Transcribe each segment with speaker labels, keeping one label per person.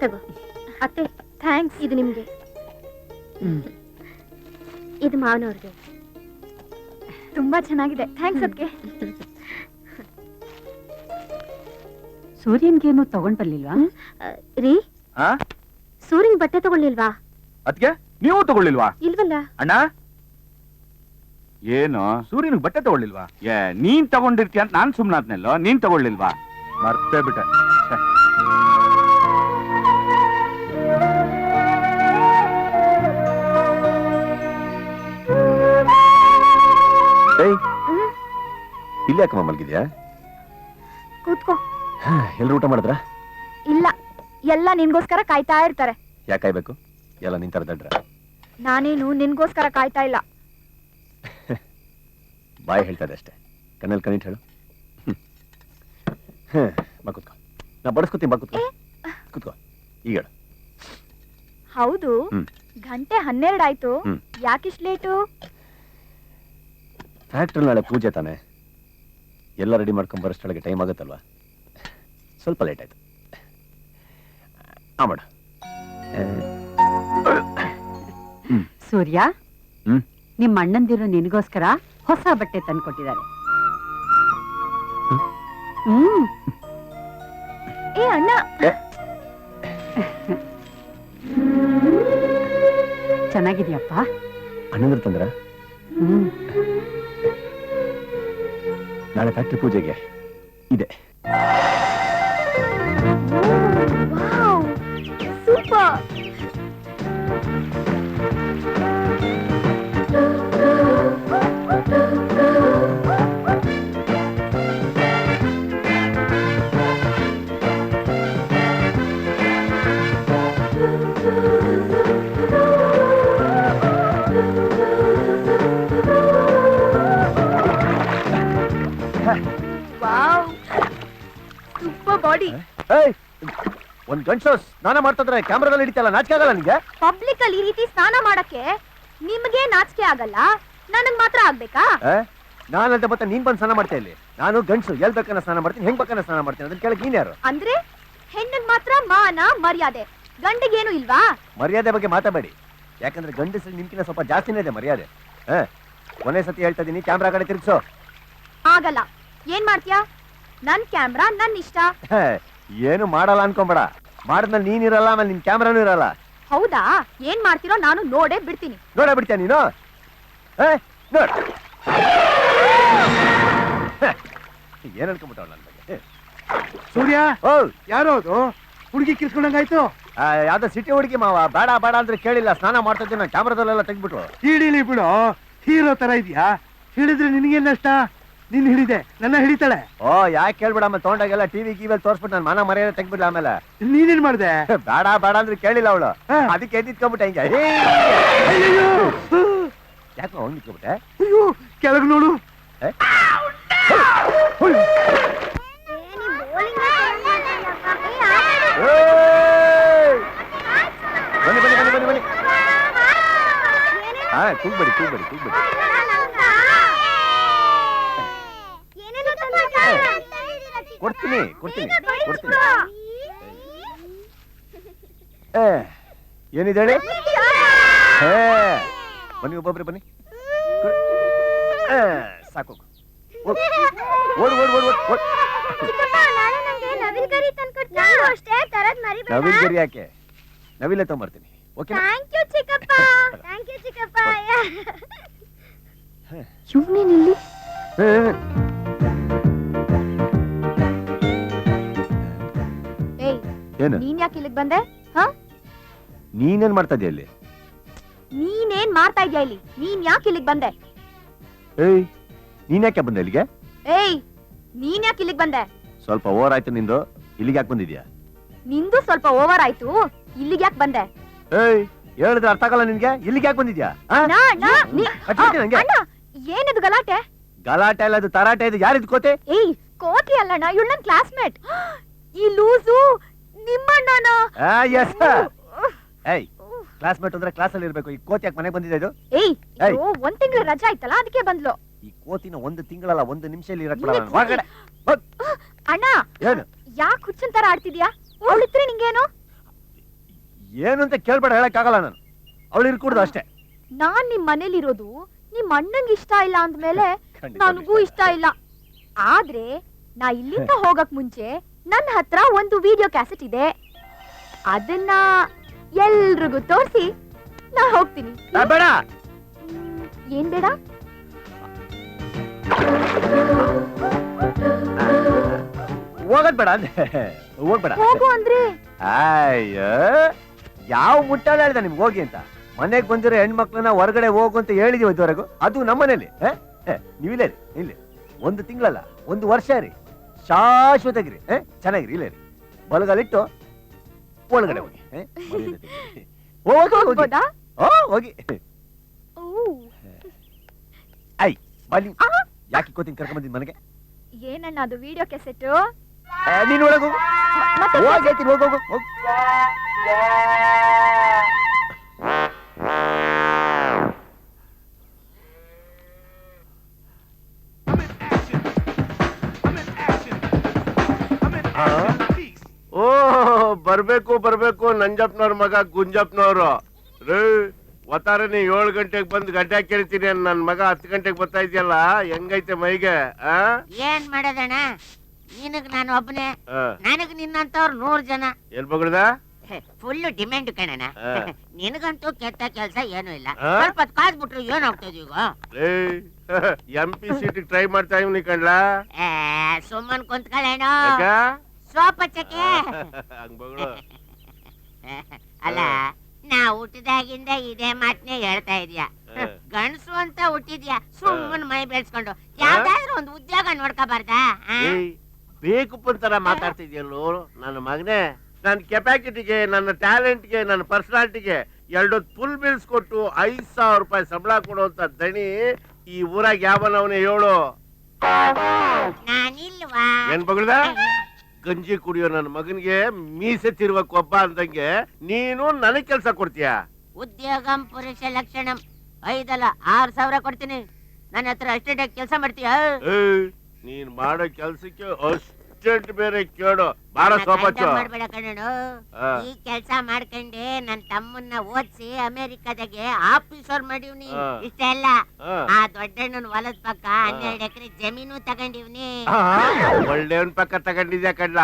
Speaker 1: ತಗೋ. ಅತ್ತೆ ಥ್ಯಾಂಕ್ಸ್ ಇದು ನಿಮ್ಗೆ. ಇದು ಮಾವನವ್ರಿಗೆ ತುಂಬಾ ಚೆನ್ನಾಗಿದೆ. ಥ್ಯಾಂಕ್ಸ್ ಅದಕ್ಕೆ
Speaker 2: ಸೂರ್ಯನ್ಗೇನು ತಗೊಂಡ್ ಬರ್ಲಿಲ್ವಾ?
Speaker 1: ರೀ?
Speaker 3: ಆ?
Speaker 1: ಸೂರ್ಯನ್ ಬಟ್ಟೆ ತಗೊಳ್ಳಿಲ್ವಾ
Speaker 3: ಅದಕ್ಕೆ ನೀವು ತಗೊಳ್ಳಿಲ್ವಾ?
Speaker 1: ಇಲ್ವಲ್ಲ.
Speaker 3: ಅಣ್ಣ? ಏನು? ಸೂರ್ಯನಿಗೆ ಬಟ್ಟೆ ತಗೊಳ್ಳಿಲ್ವಾ? ಏ ನೀನ್ ತಗೊಂಡಿರ್ತೀಯ ಅಂತ ನಾನ್ ಸುಮ್ನಾದ್ನಲ್ಲೋ? ನೀನ್ ತಗೊಳ್ಳಿಲ್ವಾ? ಮರ್ತೇ ಬಿಟ್ಟೆ.
Speaker 4: ಇಲ್ಲಿ ಯಾಕಮ್ಮ ಮಲಗಿದ್ಯಾ?
Speaker 1: ಕೂತ್ಕೋ.
Speaker 4: ಎಲ್ಲರೂ ಊಟ ಮಾಡಿದ್ರ?
Speaker 1: ಇಲ್ಲ ಎಲ್ಲ ನಿನ್ಗೋಸ್ಕರ ಕಾಯ್ತಾ ಇರ್ತಾರೆ.
Speaker 4: ಯಾಕೆ ಕಾಯ್ಬೇಕು? ಎಲ್ಲ ನಿಂತರ ದಡ್ರ.
Speaker 1: ನಾನೇನು ನಿನ್ಗೋಸ್ಕರ ಕಾಯ್ತಾ ಇಲ್ಲ.
Speaker 4: ಬಾಯ್ ಹೇಳ್ತಾರೆ ಅಷ್ಟೇ. ಕಣ್ಣಲ್ಲಿ ಕಣ್ಣಿಟ್ ಹೇಳು. ಬಾ ಕೂತ್ಕೋ. ನಾ ಬಡಿಸ್ಕೊತೀನಿ ಬಾ ಕೂತ್ಕೋ. ಕೂತ್ಕೋ. ಈಗ ಹೇಳು.
Speaker 1: ಹೌದು. ಗಂಟೆ ಹನ್ನೆರಡಾಯ್ತು
Speaker 4: ಯಾಕೆ
Speaker 1: ಯಾಕಿಷ್ಟು ಲೇಟು
Speaker 4: ಫ್ಯಾಕ್ಟ್ರಿ ನಾಳೆ ಪೂಜೆ ತಾನೆ. ಎಲ್ಲ ರೆಡಿ ಮಾಡ್ಕೊಂಡ್ ಬರೋಷ್ಟೊಳಗೆ ಟೈಮ್ ಆಗುತ್ತಲ್ವಾ? ಸ್ವಲ್ಪ ಲೇಟ್ ಆಯ್ತು. ಆ ಮಾಡು.
Speaker 2: ಸೂರ್ಯ
Speaker 4: ಹ್ಮ್.
Speaker 2: ನಿಮ್ಮ ಅಣ್ಣಂದಿರು ನಿನಗೋಸ್ಕರ ಹೊಸ ಬಟ್ಟೆ ತಂದ್ಕೊಟ್ಟಿದ್ದಾರೆ. ಹ್ಮ್.
Speaker 1: ಏ ಅಣ್ಣ.
Speaker 2: ಚೆನ್ನಾಗಿದ್ಯಪ್ಪ?
Speaker 4: ಅಣ್ಣಂದ್ರ ತಂದ್ರ?
Speaker 2: ಹ್ಮ್.
Speaker 4: ನಾಳೆ ಫ್ಯಾಕ್ಟ್ರಿ ಪೂಜೆಗೆ. ಇದೆ. ಗಂಟು ಸ್ನಾನ ಮಾಡ್ತಿದ್ರೆ ಕ್ಯಾಮ್ರಾದಲ್ಲಿ ಹಿಡಿತಲ್ಲ ನಾಚಿಕೆ ಆಗಲ್ಲ ನಿಮಗೆ
Speaker 1: ಪಬ್ಲಿಕ್ ಅಲ್ಲಿ ಈ ರೀತಿ ಸ್ನಾನ ಮಾಡಕ್ಕೆ ನಿಮ್ಗೆ ನಾಚಿಕೆ ಆಗಲ್ಲ? ನನಗ್ ಮಾತ್ರ ಆಗ್ಬೇಕಾ?
Speaker 4: ನಾನಂತ ಮತ್ತೆ ನೀನ್ ಬಂದು ಸ್ನಾನ ಮಾಡ್ತಾ ಇಲ್ಲಿ ನಾನು ಗಂಡ್ಸು ಎಲ್ ಬೇಕನ್ನ ಸ್ನಾನ ಮಾಡ್ತೀನಿ ಹೆಂಗ್ ಬೇಕನ್ನ ಸ್ನಾನ ಮಾಡ್ತೀನಿ ಅದನ್ನ ಕೇಳಕ್ ನೀನ್ ಯಾರು?
Speaker 1: ಅಂದ್ರೆ ಹೆಣ್ಣಿಗ್ ಮಾತ್ರ ಮಾನ ಮರ್ಯಾದೆ. ಗಂಡಿಗೇನು ಇಲ್ವಾ?
Speaker 4: ಮರ್ಯಾದೆ ಬಗ್ಗೆ ಮಾತಾಡಬೇಡಿ. ಯಾಕಂದ್ರೆ ಗಂಡಸರು ನಿಮ್ಕಿನ ಸ್ವಲ್ಪ ಜಾಸ್ತಿನೇ ಇದೆ ಮರ್ಯಾದೆ. ಹಾ ಕೊನೆ ಸತಿ ಹೇಳ್ತಾ ಇದೀನಿ ಕ್ಯಾಮ್ರಾ ಕಡೆ ತಿರ್ಗ್ಸೋ.
Speaker 1: ಆಗಲ್ಲ. ಏನ್ ಮಾಡ್ತೀಯಾ? ನನ್ ಕ್ಯಾಮ್ರಾ ನನ್ ಇಷ್ಟ.
Speaker 4: ಏನು ಮಾಡಲ್ಲ ಅನ್ಕೊಂಬೇಡ. ಮಾಡಿದ್ಮೇಲೆ ನೀನಿರಲ್ಲ ಆಮೇಲೆ ನಿನ್ ಕ್ಯಾಮ್ರಾನು ಇರಲ್ಲ.
Speaker 1: ಹೌದಾ? ಏನ್ ಮಾಡ್ತಿರೋ ನಾನು ನೋಡೇ ಬಿಡ್ತೀನಿ.
Speaker 4: ನೋಡ ಬಿಡ್ತೀಯ ನೀನು? ಏ, ನೋಡ್. ಹೇ, ಏನ್ ಅನ್ಕೊಂಬಿಟ್ಟವಳ ನನ್ನ ಬಗ್ಗೆ? ಹೇ.
Speaker 5: ಸೂರ್ಯ?
Speaker 4: ಓ.
Speaker 5: ಯಾರೋ ಅದು? ಹುಡುಗಿ ಕಿರ್ಸ್ಕೊಂಡಂಗಾಯ್ತು
Speaker 4: ಆ, ಯಾವ್ದೋ ಸಿಟಿ ಹುಡುಗಿ ಮಾವ ಬೇಡ ಬೇಡ ಅಂದ್ರೆ ಕೇಳಿಲ್ಲ ಸ್ನಾನ ಮಾಡ್ತಾ ಇದ್ದೀನಿ ನಾನು ಕ್ಯಾಮ್ರಾದಲ್ಲೆಲ್ಲ ತೆಗ್ದ್ಬಿಟ್ರು.
Speaker 5: ಹಿಡೀಲಿ ಬಿಡು. ಹೀರೋ ತರ ಇದೆಯಾ? ಹಿಡಿದ್ರೆ ನಿನಗೆ ನಷ್ಟ? ನಿನ್ ಹಿಡಿದೆ ನನ್ನ ಹಿಡಿತಾಳೆ
Speaker 4: ಓ ಯಾಕೆ ಕೇಳ್ಬೇಡ ಆಮೇಲೆ ತೊಗೊಂಡಾಗೆಲ್ಲ ಟಿವಿ ಗಿವಿಯಲ್ಲಿ ತೋರ್ಸ್ಬಿಟ್ಟು ನಾನು ಮಾನ ಮರ್ಯಾದೆ ತೆಗ್ಬಿಡ್ಲ ಆಮೇಲೆ
Speaker 5: ನೀನೇನ್ ಮಾಡ್ದೆ
Speaker 4: ಬೇಡ ಬೇಡ ಅಂದ್ರೆ ಕೇಳಿಲ್ಲ ಅವಳು
Speaker 5: ಹಾ.
Speaker 4: ಅದಕ್ಕೆ ಎದ್ದಿಟ್ಕೊಂಡ್ಬಿಟ್ಟೆ ಹಿಂಗೆ ಹೇ.
Speaker 5: ಅಯ್ಯಯ್ಯೋ!
Speaker 4: ಯಾಕೋ ಅವ್ನು ನಿಂತ್ಕೊಂಡ್ಬಿಟ್ಟೆ
Speaker 5: ಅಯ್ಯೋ ಕೆಳಗ್ ನೋಡು
Speaker 4: ಏ? ಏಯ್! ಬನ್ನಿ ಬನ್ನಿ ಬನ್ನಿ ಬನ್ನಿ ಬನ್ನಿ ಹಾ ಕೂಗ್ಬೇಡಿ ಕೂಗ್ಬೇಡಿ ಕೂಗ್ಬೇಡಿ ಕೊಡ್ತೀನಿ ಕೊಡ್ತೀನಿ ಕೊಡ್ತೀನಿ. ಏ ಏನಿದೆ ಹೇಳಿ ಹೇ ಬನ್ನಿ ಒಬ್ಬೊಬ್ರೆ ಬನ್ನಿ. ಏ, ಸಾಕು. ಓಡ್ ಓಡ್ ಓಡ್ ಓಡ್ ಓಡ್. ನವಿಲ್ ಗರಿ ಯಾಕೆ? ನವಿಲೆ ತಗೊಂಬರ್ತೀನಿ. ಓಕೆನಾ?
Speaker 1: ಥ್ಯಾಂಕ್ ಯು ಚಿಕ್ಕಪ್ಪ. Thank you. ಚಿಕ್ಕಪ್ಪ ಇವನೇನಿಲ್ಲಿ
Speaker 4: ಏನು
Speaker 1: ನೀನ್ ಯಾಕೆ ಇಲ್ಲಿಗೆ ಬಂದೆ? ಹಾ?
Speaker 4: ನೀನೇನ್ ಮಾಡ್ತಾ ಇದೀಯ ಅಲ್ಲಿ
Speaker 1: ನೀನೇನ್ ಮಾಡ್ತಾ ಇದ್ಯಾ ಇಲ್ಲಿ? ನೀನ್ ಯಾಕೆ ಇಲ್ಲಿಗೆ ಬಂದೆ?
Speaker 4: ಏಯ್ ನೀನ್ ಯಾಕೆ ಬಂದೆ ಇಲ್ಲಿಗೆ?
Speaker 1: ಏಯ್ ನೀನ್ ಯಾಕೆ ಇಲ್ಲಿಗೆ ಬಂದೆ?
Speaker 4: ಸ್ವಲ್ಪ ಓವರ್ ಆಯ್ತು ನಿಂದು ಇಲ್ಲಿಗೆ ಯಾಕೆ ಬಂದಿದ್ಯಾ?
Speaker 1: ನಿಂದು ಸ್ವಲ್ಪ ಓವರ್ ಆಯ್ತು ಇಲ್ಲಿಗೆ ಯಾಕೆ ಬಂದೆ?
Speaker 4: ಏಯ್ ಹೇಳಿದ್ರೆ ಅರ್ಥ ಆಗಲ್ಲ ನಿನ್ಗೆ ಇಲ್ಲಿಗೆ ಯಾಕೆ ಬಂದಿದ್ಯಾ? ಆ?
Speaker 1: ನಾ ನಾ
Speaker 4: ನೀ- ನಂಗೆ.
Speaker 1: ಅಣ್ಣ, ಏನಿದು ಗಲಾಟೆ?
Speaker 4: ಗಲಾಟೆ ಅಲ್ಲ ಅದು ತರಾಟೆ ಇದು ಯಾರಿದ್ ಕೋತೆ?
Speaker 1: ಏಯ್ ಕೋತಿ ಅಲ್ಲಣ್ಣ ಇವಳು ನನ್ ಕ್ಲಾಸ್ಮೇಟ್ ಈ ಲೂಸು ನಿಮ್ಮಣ್ಣನ
Speaker 4: ಎಸ್ ಏಯ್ ಕ್ಲಾಸ್ಮೇಟ್ ಅಂದ್ರೆ ಕ್ಲಾಸಲ್ಲಿ ಇರ್ಬೇಕು. ಈ ಕೋತಿ ಯಾಕೆ ಮನೆಗೆ ಬಂದಿದೆ ಇದು?
Speaker 1: ಏಯ್
Speaker 4: ಏಯ್.
Speaker 1: ಅಯ್ಯೋ, ಒಂದ್ ತಿಂಗಳು ರಜಾ ಆಯ್ತಲ್ಲ ಅದಕ್ಕೆ ಬಂದ್ಲು.
Speaker 4: ಈ ಕೋತಿನ ಒಂದು ತಿಂಗಳಲ್ಲ ಒಂದು ನಿಮಿಷದಲ್ಲಿ ಇರಕ್ ಬಿಡಲ್ಲ. ಹೊರಗಡೆ ಹೋಗ್.
Speaker 1: ಅಣ್ಣ
Speaker 4: ಏನು?
Speaker 1: ಯಾಕೆ ಹುಚ್ಚನ್ ತರ ಆಡ್ತಿದ್ಯಾ? ಅವಳಿದ್ರೆ ನಿಂಗೇನು?
Speaker 4: ಏನು ಅಂತ ಕೇಳ್ಬೇಡ ಹೇಳಕ್ಕಾಗಲ್ಲ ನಾನು. ಅವಳು ಇರ್ಕೂಡ್ದು ಅಷ್ಟೇ.
Speaker 1: ನಾನ್ ನಿಮ್ ಮನೇಲಿರೋದು ನಿಮ್ ಅಣ್ಣಂಗ್ ಇಷ್ಟ ಇಲ್ಲ ಅಂದ್ಮೇಲೆ
Speaker 4: ಖಂಡಿತ
Speaker 1: ನನಗೂ ಇಷ್ಟ ಇಲ್ಲ. ಆದ್ರೆ ನಾ ಇಲ್ಲಿಂದ ಹೋಗಕ್ ಮುಂಚೆ ನನ್ನ ಹತ್ರ ಒಂದು ವಿಡಿಯೋ ಕ್ಯಾಸೆಟ್ ಇದೆ. ಅದನ್ನ ಎಲ್ರಿಗೂ ತೋರಿಸಿ. ನಾ ಹೋಗ್ತೀನಿ.
Speaker 4: ಬೇಡ.
Speaker 1: ಏನ್ ಬೇಡ?
Speaker 4: ಹೋಗೋದ್ ಬೇಡ ಅಂದೆ ಹೋಗ್ಬೇಡ
Speaker 1: ಹೋಗು ಅಂದ್ರೆ?
Speaker 4: ಅಯ್ಯೋ ಯಾವ ಮುಟ್ಟಾಳ ಹೇಳ್ದ ನಿಮ್ಗೆ ಹೋಗಿ ಅಂತ? ಮನೆಗೆ ಬಂದಿರೋ ಹೆಣ್ಮಕ್ಳನ್ನ ಹೊರಗಡೆ ಹೋಗು ಅಂತ ಹೇಳಿದೀವಿ ಇದುವರೆಗೂ? ಅದು ನಮ್ಮನೇಲಿ ನೀವಿಲ್ಲ ಇಲ್ಲಿ ಒಂದು ತಿಂಗಳಲ್ಲ ಒಂದು ವರ್ಷ ರೀ ಶಾಶ್ವತಗಿರಿ? ಚೆನ್ನಾಗಿರಿ ಇಲ್ಲೇ ರೀ ಬಲಗಾಲಿಟ್ಟು ಒಳಗಡೆ ಹೋಗಿ ಏ? ಮರ್ಯಾದೆ ತೆಗೀರಿ. ಹೋಗಿ ಹೋಗಿ.
Speaker 1: ಹೋಗ್ಬೋದಾ?
Speaker 4: ಓ ಹೋಗಿ.
Speaker 1: ಓ,
Speaker 4: ಐ ಬನ್ನಿ. ಯಾಕೆ ಕೋತೀನಿ ಕರ್ಕೊಂಡ್ ಬಂದಿದ್ ಮನೆಗೆ?
Speaker 1: ಏನಣ್ಣ ಅದು ವಿಡಿಯೋ ಕೆಸೆಟ್?
Speaker 4: ಏ, ನೀನ್ ಒಳಗೆ. ಹೋಗು
Speaker 1: ಮತ್ತೆ
Speaker 4: ಹೋಗಿ ಹೇಳ್ತೀನಿ ಹೋಗು ಹೋಗು. ಹೋಗು.
Speaker 6: ಬರ್ಬೇಕು ಬರ್ಬೇಕು ನಂಜಪ್ಪನವ್ರ ಮಗ ಗುಂಜಪ್ಪನವ್ರು ರೇ ಒತ್ತಾರನೆ ಏಳು ಗಂಟೆಗೆ ಬಂದು ಗಡ್ಡೆ ಕೇಳ್ತೀನಿ ನನ್ ಮಗ ಹತ್ತು ಗಂಟೆಗೆ ಬರ್ತಾ ಇದೆಯಲ್ಲ ಹೆಂಗೈತೆ ಮೈಗೆ ಆ?
Speaker 7: ಏನ್ ಮಾಡೋದಣ್ಣ? ನಿನಗ್ ನಾನು ಒಬ್ಬನೇ
Speaker 6: ಆ,
Speaker 7: ನನಗ್ ನಿನ್ನಂತವ್ರು ನೂರ್ ಜನ.
Speaker 6: ಎಲ್ ಬಗಳದ?
Speaker 7: ಫುಲ್ ಡಿಮ್ಯಾಂಡ್ ಕಣಣ್ಣ.
Speaker 6: ಆ.
Speaker 7: ನಿನಗಂತೂ ಕೆಟ್ಟ ಕೆಲ್ಸ ಏನೂ ಇಲ್ಲ.
Speaker 6: ಆ?
Speaker 7: ಸ್ವಲ್ಪ ಹೊತ್ತು ಕಾದ್ಬಿಟ್ರು ಹೋಗ್ತದ ಈಗ
Speaker 6: ರೇ ಎಂ ಪಿ ಸೀಟ್ ಟ್ರೈ ಮಾಡ್ತಾ ಇವ್ನಿ ಕಣ್ಲಾ?
Speaker 7: ಏ, ಸುಮ್ಮನ್ ಕುಂತ್ಕೊಳ್ಳೇನೋ
Speaker 6: ಯಾಕ?
Speaker 7: ಸೋಪ ಚಕ್ಕೆ
Speaker 6: ಹಂಗ್ ಬಗ್ಳು.
Speaker 7: ಅಲ್ಲ ನಾ ಹುಟ್ಟಿದಾಗಿಂದ ಇದೇ ಮಾತನೇ ಹೇಳ್ತಾ ಇದೀಯಾ?
Speaker 6: ಆ.
Speaker 7: ಗಂಡಸು ಅಂತ ಹುಟ್ಟಿದ್ಯಾ? ಸುಮ್ಮನ್ ಮೈ ಬೆಳ್ಸ್ಕೊಂಡು. ಯಾವ್ದಾದ್ರು ಒಂದು ಉದ್ಯೋಗ ನೋಡ್ಕೋಬಾರ್ದಾ? ಆ?
Speaker 6: ಏಯ್ ಬೇಕು ತರ ಮಾತಾಡ್ತಿದ್ಯಲ್ಲೋ? ನನ್ನ ಮಗನೇ ನನ್ನ ಕೆಪಾಸಿಟಿಗೆ ನನ್ನ ಟ್ಯಾಲೆಂಟ್ಗೆ ನನ್ನ ಪರ್ಸನಾಲಿಟಿಗೆ ಎರಡು ಫುಲ್ ಬಿಲ್ಸ್ ಕೊಟ್ಟು ಐದ್ ಸಾವಿರ ರೂಪಾಯಿ ಸಂಬಳ ಕೊಡುವಂತ ದಣಿ ಈ ಊರಾಗ ಯಾವನವನೇ ಹೇಳು?
Speaker 7: ನಾನಿಲ್ವಾ?
Speaker 6: ಏನ್ ಬಗ್ಳದ? ಗಂಜಿ ಕುಡಿಯೋ ನನ್ನ ಮಗನಿಗೆ ಮೀಸೆ ತಿರುವ ಕೊಬ್ಬ ಅಂದಂಗೆ ನೀನು ನನಗ್ ಕೆಲ್ಸ ಕೊಡ್ತೀಯ?
Speaker 7: ಉದ್ಯೋಗ ಪುರುಷ ಲಕ್ಷಣಂ. ಐದಲ್ಲ ಆರ್ ಸಾವಿರ ಕೊಡ್ತೀನಿ. ನನ್ನ ಹತ್ರ ಅಷ್ಟೇ ಕೆಲಸ ಮಾಡ್ತೀಯ?
Speaker 6: ಏಯ್, ನೀನ್ ಮಾಡೋ ಕೆಲ್ಸಕ್ಕೆ ಅಷ್ಟೆಂಟ್ ಬೇರೆ ಕೇಳು. ಬಾರ
Speaker 7: ಮಾಡ್ಬೇಡ
Speaker 6: ಆ.
Speaker 7: ಈ ಕೆಲಸ ಮಾಡ್ಕೊಂಡೆ ನನ್ ತಮ್ಮನ್ನ ಓದ್ಸಿ ಅಮೆರಿಕದಾಗೆ ಆಫೀಸರ್ ಮಾಡಿವ್ನಿ.
Speaker 6: ಆ.
Speaker 7: ಇಷ್ಟೆಲ್ಲ
Speaker 6: ಆ.
Speaker 7: ಆ ದೊಡ್ಡಣ್ಣನ ಹೊಲದ ಪಕ್ಕ ಹನ್ನೆರಡು ಎಕರೆ ಜಮೀನು ತಗೊಂಡಿವ್ನಿ.
Speaker 6: ಒಳ್ಳೆಯವನ್ ಪಕ್ಕ ತಗೊಂಡಿದ್ಯಾ ಕಡ್ಲ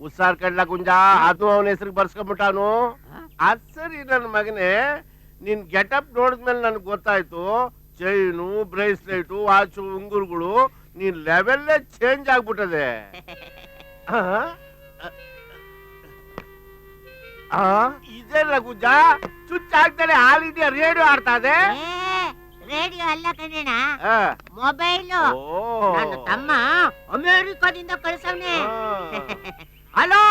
Speaker 6: ಉಸಾರ್ ಕಡ್ಲ ಗುಂಜ? ಅದು ಅವನ ಹೆಸರಿಗೆ ಬರ್ಸ್ಕೊಂಡ್ಬಿಟ್ಟಾನು ಅದ್ ಸರಿ ನನ್ ಮಗನೇ ನಿನ್ ಗೆಟಪ್ ನೋಡಿದ್ಮೇಲೆ ನನ್ಗೆ ಗೊತ್ತಾಯ್ತು. ಚೈನು ಬ್ರೇಸ್ಲೆಟು ವಾಚು ಉಂಗುರುಗಳು ನೀನ್ ಲೆವೆಲ್ಲೇ ಚೇಂಜ್ ಆಗ್ಬಿಟ್ಟದೆ? ಇದೆಲ್ಲ ಗುಂಜ ಚುಚ್ಚ ಆಗ್ತಾನೆ ಹಾಲಿದ್ಯಾ ರೇಡಿಯೋ ಆಡ್ತಾ ಇದೆ.
Speaker 7: ರೇಡಿಯೋ ಅಲ್ಲ
Speaker 6: ಕಣ್ಣ
Speaker 7: ಮೊಬೈಲ್. ನನ್ನ ತಮ್ಮ ಅಮೇರಿಕಾದಿಂದ ಕಳ್ಸವ್ನೆ.
Speaker 6: ಹಲೋ.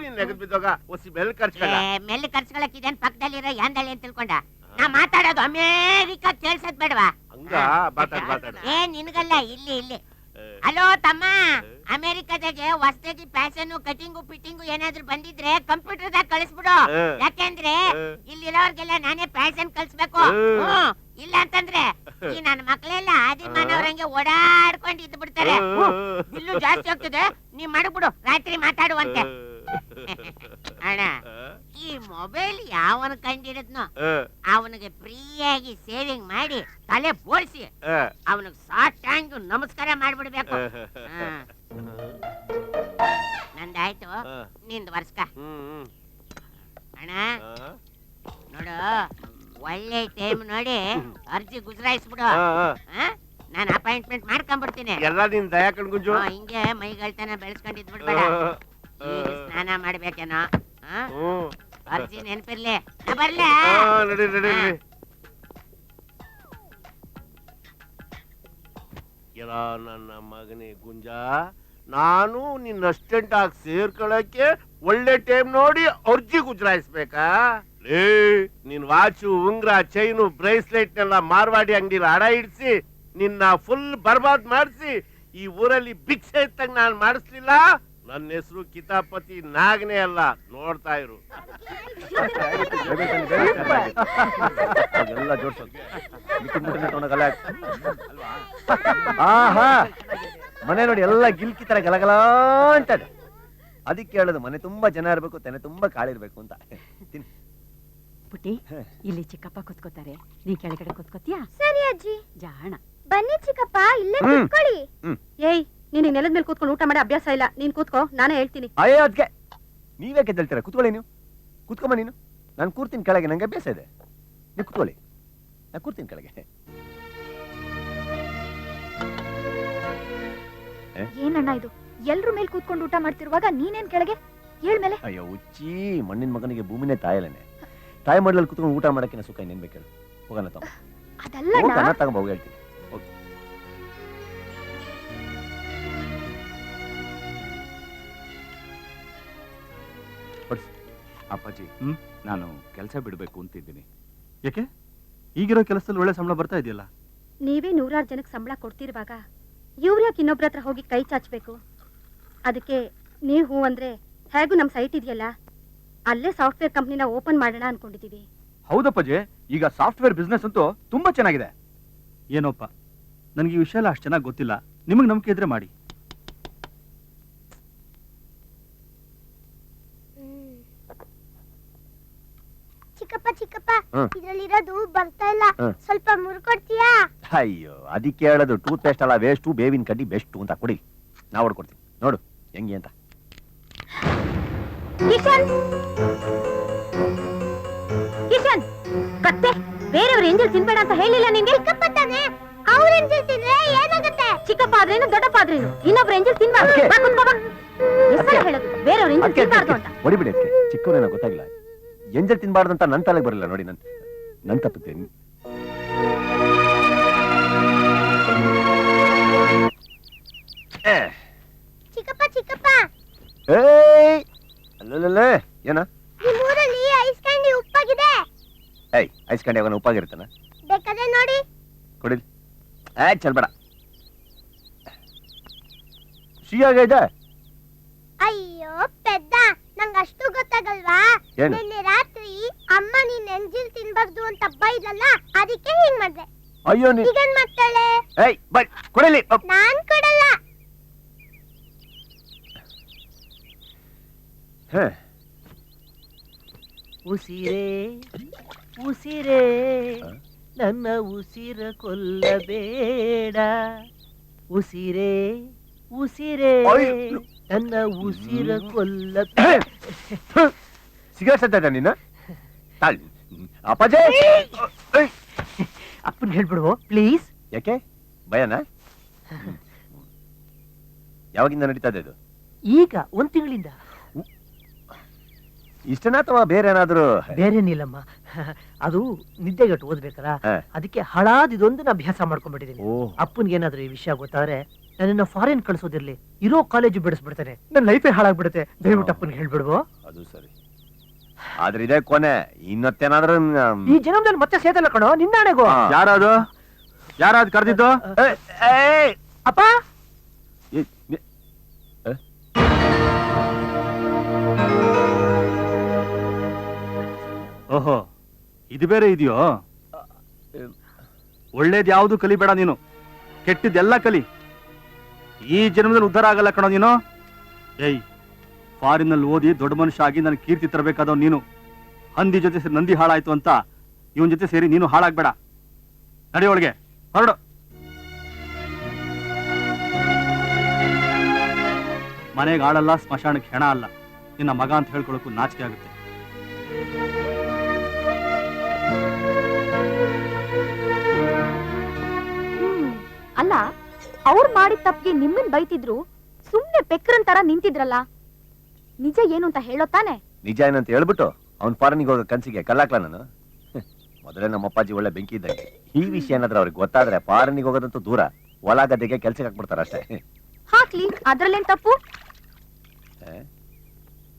Speaker 6: ನೀನ್ ನೆಗದ್ ಬಿದ್ದೋಗ. ಒಸಿ ಬೆಲ್ ಖರ್ಚ್ಕೊಂಡ
Speaker 7: ಮೇಲೆ ಕರ್ಸ್ಕೊಳಕ್ ಇದೇನ್ ಪಕ್ಕದಲ್ಲಿರೋ ಯಾಂದಳಿ ಅಂತ ತಿಳ್ಕೊಂಡ. ನಾ ಮಾತಾಡೋದು ಅಮೇರಿಕಾ ಕೇಳ್ಸದ್ ಬೇಡವಾ?
Speaker 6: ಹಂಗ? ಮಾತಾಡ್ ಮಾತಾಡ.
Speaker 7: ಏ ನಿನ್ಗಲ್ಲ ಇಲ್ಲಿ ಇಲ್ಲಿ. ಹಲೋ ತಮ್ಮ. ಅಮೆರಿಕದಾಗೆ ಹೊಸದಾಗಿ ಫ್ಯಾಷನ್ ಕಟಿಂಗು ಫಿಟ್ಟಿಂಗು ಏನಾದ್ರು ಬಂದಿದ್ರೆ ಕಂಪ್ಯೂಟರ್ದಾಗ ಕಳಿಸ್ಬಿಡು.
Speaker 6: ಹ.
Speaker 7: ಯಾಕೆಂದ್ರೆ. ಇಲ್ಲಿರೋರ್ಗೆಲ್ಲ ನಾನೇ ಫ್ಯಾಷನ್ ಕಳಿಸ್ಬೇಕು ಹ್ಮ್. ಇಲ್ಲ ಅಂತಂದ್ರೆ ಈ ನನ್ನ ಮಕ್ಳೆಲ್ಲ ಆದಿಮಾನವ್ರಂಗೆ ಓಡಾಡ್ಕೊಂಡು ಇದ್ದು ಬಿಡ್ತಾರೆ ಇಲ್ಲೂ ಜಾಸ್ತಿ ಹೋಗ್ತದೆ. ನೀ ಮಾಡ್ಬಿಡು ರಾತ್ರಿ ಮಾತಾಡುವಂತೆ. ಅಣ್ಣ ಈ ಮೊಬೈಲ್ ಯಾವನ ಕಂಡಿರತ್ನೋ ಅವನಿಗೆ ಫ್ರೀಯಾಗಿ ಸೇವಿಂಗ್ ಮಾಡಿ ತಲೆ ಬೋಳ್ಸಿ ಅವನಿಗೆ ಸಾಟ್ಯಾಂಗ್ ನಮಸ್ಕಾರ ಮಾಡ್ಬಿಡ್ಬೇಕು. ನಂದಾಯ್ತು ನಿಂದ್ ವರ್ಷಕ ಅಣ್ಣ ನೋಡು ಒಳ್ಳೆ ಟೈಮ್ ನೋಡಿ ಅರ್ಜಿ ಗುಜರಾಯಿಸ್ಬಿಡು ನಾನು ಅಪಾಯಿಂಟ್ಮೆಂಟ್ ಮಾಡ್ಕೊಂಡ್ಬಿಡ್ತೀನಿ.
Speaker 6: ಎಲ್ಲ ನಿನ್ ದಯಾ ಕಣ್ಗುಂಜು.
Speaker 7: ಹಾ, ಹಿಂಗೆ ಮೈಗಳ್ತನ ಬೆಳೆಸ್ಕೊಂಡಿದ್ ಬಿಡ್ಬೇಡ ಸ್ನಾನ ಮಾಡ್ಬೇಕೇನೋ. ಹಾ?
Speaker 6: ಹ್ಮ್.
Speaker 7: ಅರ್ಜಿ ನೆನ್ಪಿರ್ಲಿ. ನಾ ಬರ್ಲಾ?
Speaker 6: ಆ, ನಡಿ ನಡಿ ನಡಿ. ಎಲ್ಲ ನನ್ನ ಮಗನೇ ಗುಂಜ ನಾನು ನಿನ್ನ ಅಸ್ಟೆಂಟ್ ಆಗಿ ಸೇರ್ಕೊಳಕ್ಕೆ ಒಳ್ಳೆ ಟೈಮ್ ನೋಡಿ ಅರ್ಜಿ ಗುಜರಾಯಿಸ್ಬೇಕಾ? ಏ ನಿನ್ ವಾಚು ಉಂಗ್ರ ಚೈನು ಬ್ರೇಸ್ಲೆಟ್ ನೆಲ್ಲ ಮಾರ್ವಾಡಿ ಅಂಗಡಿಲಿ ಅಡ ಇಡ್ಸಿ ನಿನ್ನ ಫುಲ್ ಬರ್ಬಾದ್ ಮಾಡಿಸಿ ಈ ಊರಲ್ಲಿ ಭಿಕ್ಷೆ ಇತ್ತಂಗ್ ನಾನು ಮಾಡಿಸ್ಲಿಲ್ಲ? ನನ್ನ ಹೆಸರು ಕಿತಾಪತಿ ನಾಗನೇ ಅಲ್ಲ ನೋಡ್ತಾ ಇರು.
Speaker 4: ಎಲ್ಲ ಆಹಾ ಮನೆ ನೋಡಿ ಎಲ್ಲ ಗಿಲ್ಕಿ ತರ ಗಲಗಲ ಅಂತ ಅದಕ್ಕೆ ಹೇಳೋದು ಮನೆ ತುಂಬಾ ಜನ ಇರ್ಬೇಕು ತೆನೆ ತುಂಬಾ ಕಾಳಿರ್ಬೇಕು ಅಂತ. ತಿನ್
Speaker 2: ಪುಟಿ ಇಲ್ಲಿ ಚಿಕ್ಕಪ್ಪ ಕೂತ್ಕೋತಾರೆ. ನೀ ಕೆಳಗಡೆ ಕೂತ್ಕೋತೀಯಾ?
Speaker 1: ಸರಿ ಅಜ್ಜಿ.
Speaker 2: ಜಾಣ.
Speaker 1: ಬನ್ನಿ ಚಿಕ್ಕಪ್ಪ ಇಲ್ಲೇ
Speaker 4: ಹ್ಮ್.
Speaker 1: ಕೂತ್ಕೊಳ್ಳಿ.
Speaker 2: ಏಯ್ ನೀನ್ ನೆಲದ ಮೇಲೆ ಕೂತ್ಕೊಂಡು ಊಟ ಮಾಡಿ ಅಭ್ಯಾಸ ಇಲ್ಲ. ನೀನ್ ಕೂತ್ಕೋ ನಾನೇ ಹೇಳ್ತೀನಿ.
Speaker 4: ಅಯ್ಯೋ ಅದಕ್ಕೆ ನೀವೇ ಕೆದ್ದಳ್ತೀರ ಕೂತ್ಕೊಳ್ಳಿ ನೀವು. ಕೂತ್ಕೊಂಬ ನೀನು. ನಾನು ಕೂರ್ತೀನಿ ಕೆಳಗೆ ನಂಗೆ ಅಭ್ಯಾಸ ಇದೆ. ನೀವು ಕೂತ್ಕೊಳ್ಳಿ. ನಾನು ಕೂರ್ತೀನಿ ಕೆಳಗೆ.
Speaker 1: ಏನಣ್ಣ ಇದು? ಎಲ್ರ ಮೇಲೆ ಕೂತ್ಕೊಂಡು ಊಟ ಮಾಡ್ತಿರುವಾಗ ನೀನೇನ್ ಕೆಳಗೆ? ಹೇಳ್ಮೇಲೆ
Speaker 4: ಅಯ್ಯೋ ಉಚ್ಚಿ ಮಣ್ಣಿನ ಮಗನಿಗೆ ಭೂಮಿನೇ ತಾಯಲೇನೆ ತಾಯಿ ಮಡ್ಲಲ್ಲಿ ಕೂತ್ಕೊಂಡು ಊಟ ಮಾಡಕ್ಕಿನ ಸುಖ ಇನ್ನೇನ್ ಬೇಕು ಹೋಗೋಣ
Speaker 1: ಅದಲ್ಲಣ್ಣ.
Speaker 4: ತಗೊಂಬ ಹೋಗಿ ಹೇಳ್ತೀನಿ.
Speaker 3: ಅಪ್ಪಾಜಿ ನಾನು ಕೆಲಸ ಬಿಡಬೇಕು ಅಂತಿದ್ದೀನಿ.
Speaker 8: ಯಾಕೆ? ಈಗಿರೋ ಕೆಲಸದಲ್ಲಿ ಒಳ್ಳೆ ಸಂಬಳ ಬರ್ತಾ ಇದೆಯಲ್ಲ?
Speaker 2: ನೀವೇ ನೂರಾರು ಜನಕ್ಕೆ ಸಂಬಳ ಕೊಡ್ತಿರುವಾಗ ಇವ್ರು ಯಾಕೆ ಇನ್ನೊಬ್ರ ಹತ್ರ ಹೋಗಿ ಕೈ ಚಾಚಬೇಕು? ಅದಕ್ಕೆ ನೀವು ಹೂ ಅಂದ್ರೆ ಹೇಗೂ ನಮ್ಮ ಸೈಟ್ ಇದೆಯಲ್ಲ? ಅಲ್ಲೇ ಸಾಫ್ಟ್ವೇರ್ ಕಂಪ್ನಿನ ಓಪನ್ ಮಾಡೋಣ ಅನ್ಕೊಂಡಿದೀವಿ.
Speaker 3: ಹೌದಪ್ಪಾಜಿ ಈಗ ಸಾಫ್ಟ್ವೇರ್ ಬಿಸ್ನೆಸ್ ಅಂತೂ ತುಂಬಾ ಚೆನ್ನಾಗಿದೆ.
Speaker 8: ಏನೋಪ್ಪ ನನಗೆ ಈ ವಿಷಯ ಎಲ್ಲ ಅಷ್ಟು ಚೆನ್ನಾಗಿ ಗೊತ್ತಿಲ್ಲ. ನಿಮಗೆ ನಂಬಿಕೆ ಇದ್ರೆ ಮಾಡಿ
Speaker 1: ಚಿಕ್ಕಪ್ಪ ಚಿಕ್ಕಪ್ಪ
Speaker 4: ಹ್ಮ್.
Speaker 1: ಇದ್ರಲ್ಲಿರೋದು ಬರ್ತಾ ಇಲ್ಲ. ಸ್ವಲ್ಪ ಮುರ್ಕೊಡ್ತೀಯಾ?
Speaker 4: ಅಯ್ಯೋ ಅದಕ್ಕೆ ಹೇಳೋದು ಟೂತ್ ಪೇಸ್ಟ್ ಅಲ್ಲ ವೇಸ್ಟು ಬೇವಿನ ಕಡ್ಡಿ ಬೆಸ್ಟು ಅಂತ ಕೊಡಿ. ನಾವು ಹೊಡ್ಕೊಡ್ತೀವಿ. ನೋಡು ಹೆಂಗೆ ಅಂತ.
Speaker 1: ಕಿಶನ್!
Speaker 2: ಕಿಶನ್! ಕತ್ತೆ ಬೇರೆಯವ್ರ ಎಂಜಲ್ ತಿನ್ಬೇಡ ಅಂತ ಹೇಳಿಲ್ಲ ನಿನ್ಗೆ
Speaker 1: ಕಪ್ಪತ್ತಾನೆ ತಾನೆ ಅವ್ರ ಎಂಜಲ್ ತಿಂದ್ರೆ ಏನಾಗುತ್ತೆ?
Speaker 2: ಚಿಕ್ಕಪ್ಪ ಆದ್ರೇನು ದೊಡ್ಡಪ್ಪ ಆದ್ರೇನು? ಇನ್ನೊಬ್ರ ಎಂಜಲ್ ತಿನ್ಬಾರ್ದು. ಬಾ, ಕುತ್ಕೋ ಬಾ. ಹೇಳೋದು ಬೇರೆಯವ್ರ ಎಂಜಲ್ ತಿನ್ಬಾರ್ದು ಅಂತ.
Speaker 4: ಹೊಡಿಬಿಡಿ ಅದಕ್ಕೆ ಚಿಕ್ಕವನೇನೋ ಗೊತ್ತಾಗಿಲ್ಲ. ಎಂಜಲ್ ತಿನ್ಬಾರ್ದು ಅಂತ ನನ್ನ ತಲೆಗೆ ಬರಲ್ಲ ನೋಡಿ ನನ್ ನನ್ ತಪ್ಪುತ್ತೆ.
Speaker 1: ಚಿಕ್ಕಪ್ಪ ಚಿಕ್ಕಪ್ಪ.
Speaker 4: ಏಯ್. ಅಲ್ಲಲ್ಲ ಏನ?
Speaker 1: ನಿಮ್ಮೂರಲ್ಲಿ ಐಸ್ ಕ್ಯಾಂಡಿ ಉಪ್ಪಾಗಿದೆ.
Speaker 4: ಏಯ್ ಐಸ್ ಕ್ಯಾಂಡಿ ಅವನ ಉಪ್ಪಾಗಿರ್ತಾನ
Speaker 1: ಬೇಕಾದ್ರೆ ನೋಡಿ.
Speaker 4: ಕೊಡಿಲ್. ಏ ಚಲ್ಬೇಡ ಸಿಹಿಯಾಗೈತೆ
Speaker 1: ಅಯ್ಯೋ ಪೆದ್ದ. ನಂಗೆ ಅಷ್ಟು ಗೊತ್ತಾಗಲ್ವಾ?
Speaker 4: ಏನು?
Speaker 1: ಅಮ್ಮ ನೀನ್ ಎಂಜಿಲ್ ತಿನ್ಬಾರ್ದು ಅಂತ ಬೈದಲ್ಲ ಅದಕ್ಕೆ ಹಿಂಗ್ ಮಾಡ್ದೆ.
Speaker 4: ಅಯ್ಯೋ ನೀ
Speaker 1: ಈಗೇನ್ ಮಾಡ್ತಾಳೆ?
Speaker 4: ಏಯ್ ಬೈ ಕೊಡಿಲಿ.
Speaker 1: ನಾನ್ ಕೊಡಲ್ಲ.
Speaker 4: ಹೇ,
Speaker 9: ಉಸಿರೆ ಉಸಿರೇ ನನ್ನ ಉಸಿರ ಕೊಲ್ಲಬೇಡ. ಉಸಿರೆ ಉಸಿರೇ
Speaker 4: ಅಯ್ಯೋ.
Speaker 9: ನನ್ನ ಉಸಿರ ಕೊಲ್ಲ
Speaker 4: ಸಿಗ ಸಿಗರೇಟ್ ಸತ್ತ ನೀನು? ತಾಳ್. ಅಪ್ಪಾಜಿ! ಏಯ್,
Speaker 9: ಅಪ್ಪನ್ ಹೇಳ್ಬಿಡುವ ಪ್ಲೀಸ್
Speaker 4: ಯಾಕೆ? ಭಯನಾ? ಯಾವಾಗಿಂದ ನಡೀತಾ ಇದೆ ಇದು?
Speaker 9: ಈಗ ಒಂದ್ ತಿಂಗಳಿಂದ.
Speaker 4: ಇಷ್ಟನಾ ಅಥವಾ ಬೇರೆ ಏನಾದ್ರು?
Speaker 9: ಬೇರೇನಿಲ್ಲಮ್ಮ ಅದು ನಿದ್ದೆಗಟ್ಟು ಓದ್ಬೇಕಲ್ಲ?
Speaker 4: ಹಾ.
Speaker 9: ಅದಕ್ಕೆ ಹಳಾದಿದೊಂದು ಅಭ್ಯಾಸ ಮಾಡ್ಕೊಂಡ್ಬಿಟ್ಟಿದ್ದೀನಿ.
Speaker 4: ಓ
Speaker 9: ಅಪ್ಪನ್ಗೆ ಏನಾದ್ರೂ ಈ ವಿಷಯ ಗೊತ್ತಾದ್ರೆ ನನ್ನನ್ನ ಫಾರಿನ್ ಕಳ್ಸೋದಿರ್ಲಿ. ಇರೋ ಕಾಲೇಜು ಬಿಡಿಸ್ಬಿಡ್ತಾನೆ. ನನ್ನ ಲೈಫೇ ಹಾಳಾಗ್ಬಿಡುತ್ತೆ. ದಯವಿಟ್ಟು ಅಪ್ಪನ್ಗೆ ಹೇಳ್ಬಿಡುವ
Speaker 4: ಅದು ಸರಿ. ಆದ್ರೆ ಇದೇ ಕೊನೆ. ಇನ್ನತ್ತೇನಾದ್ರೂ
Speaker 9: ಈ ಜನ್ಮದಲ್ಲಿ ಮತ್ತೆ ಸೇತಲ್ಲ ಕಣೋ ನಿನ್ನಾಣೆಗೋ
Speaker 4: ಯಾರಾದ್ರು
Speaker 8: ಯಾರದು? ಯಾರಾದ್ ಕರೆದಿದ್ದು?
Speaker 9: ಅಪ್ಪ?
Speaker 8: ಓಹೋ ಇದು ಬೇರೆ ಇದೆಯೋ? ಒಳ್ಳೇದು ಯಾವುದು ಕಲಿಬೇಡ ನೀನು. ಕೆಟ್ಟದ್ದೆಲ್ಲ ಕಲಿ. ಈ ಜನ್ಮದಲ್ಲಿ ಉದ್ಧಾರ ಆಗಲ್ಲ ಕಣೋ ನೀನು. ಏಯ್ ಫಾರಿನಲ್ಲಿ ಓದಿ ದೊಡ್ಡ ಮನುಷ್ಯ ಆಗಿ ನನ್ನ ಕೀರ್ತಿ ತರಬೇಕಾದವ್ ನೀನು. ಹಂದಿ ಜೊತೆ ಸೇರಿ ನಂದಿ ಹಾಳಾಯ್ತು ಅಂತ ಇವನ್ ಜೊತೆ ಸೇರಿ ನೀನು ಹಾಳಾಗ್ಬೇಡ. ನಡಿ ಒಳಗೆ ಹೊರಡು. ಮನೆಗೆ ಆಳಲ್ಲ, ಸ್ಮಶಾನಕ್ಕೆ ಹೆಣ ಅಲ್ಲ. ನಿನ್ನ ಮಗ ಅಂತ ಹೇಳ್ಕೊಳಕ್ಕೂ ನಾಚಿಕೆ ಆಗುತ್ತೆ.
Speaker 1: ಅಲ್ಲ, ಅವ್ರು ಮಾಡಿದ ತಪ್ಪಿಗೆ ನಿಮ್ಮನ್ ಬೈತಿದ್ರು, ಸುಮ್ನೆ ಪೆಕ್ರನ್ ತರ ನಿಂತಿದ್ರಲ್ಲ? ನಿಜ ಏನು ಅಂತ ಹೇಳೋ ತಾನೆ?
Speaker 4: ನಿಜ ಏನಂತ ಹೇಳ್ಬಿಟ್ಟು ಅವ್ನ್ ಫಾರಿನಿಗೆ ಹೋಗೋ ಕನ್ಸಿಗೆ ಕಲ್ಲಾಕ್ಲ ನಾನು? ಮೊದಲೇ ನಮ್ಮ ಅಪ್ಪಾಜಿ ಒಳ್ಳೆ ಬೆಂಕಿ ಇದ್ದಂಗೆ. ಈ ವಿಷಯ ಏನಾದ್ರೂ ಅವ್ರಿಗೆ ಗೊತ್ತಾದ್ರೆ ಫಾರಿನಿಗೆ ಹೋಗೋದಂತೂ ದೂರ. ಹೊಲ ಗದ್ದೆಗೆ ಕೆಲ್ಸಕ್ಕೆ ಹಾಕ್ಬಿಡ್ತಾರ ಅಷ್ಟೇ.
Speaker 1: ಹಾಕ್ಲಿ ಅದ್ರಲ್ಲೇನ್ ತಪ್ಪು?
Speaker 4: ಏ?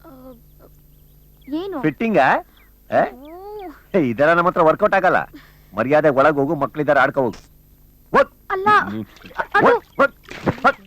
Speaker 1: ಆ, ಏನು?
Speaker 4: ಫಿಟ್ಟಿಂಗ
Speaker 1: ಓ,
Speaker 4: ಇದೆಲ್ಲ ನಮ್ಮ ಹತ್ರ ವರ್ಕೌಟ್ ಆಗಲ್ಲ. ಮರ್ಯಾದೆ ಒಳಗ್ ಹೋಗು ಮಕ್ಳಿದಾರ ಆಡ್ಕೋ ಹೋಗು.
Speaker 1: ಅಲ್ಲ
Speaker 4: ಹ್ಮ್.
Speaker 1: ಅದು
Speaker 4: ಓದ್, ಓದ್.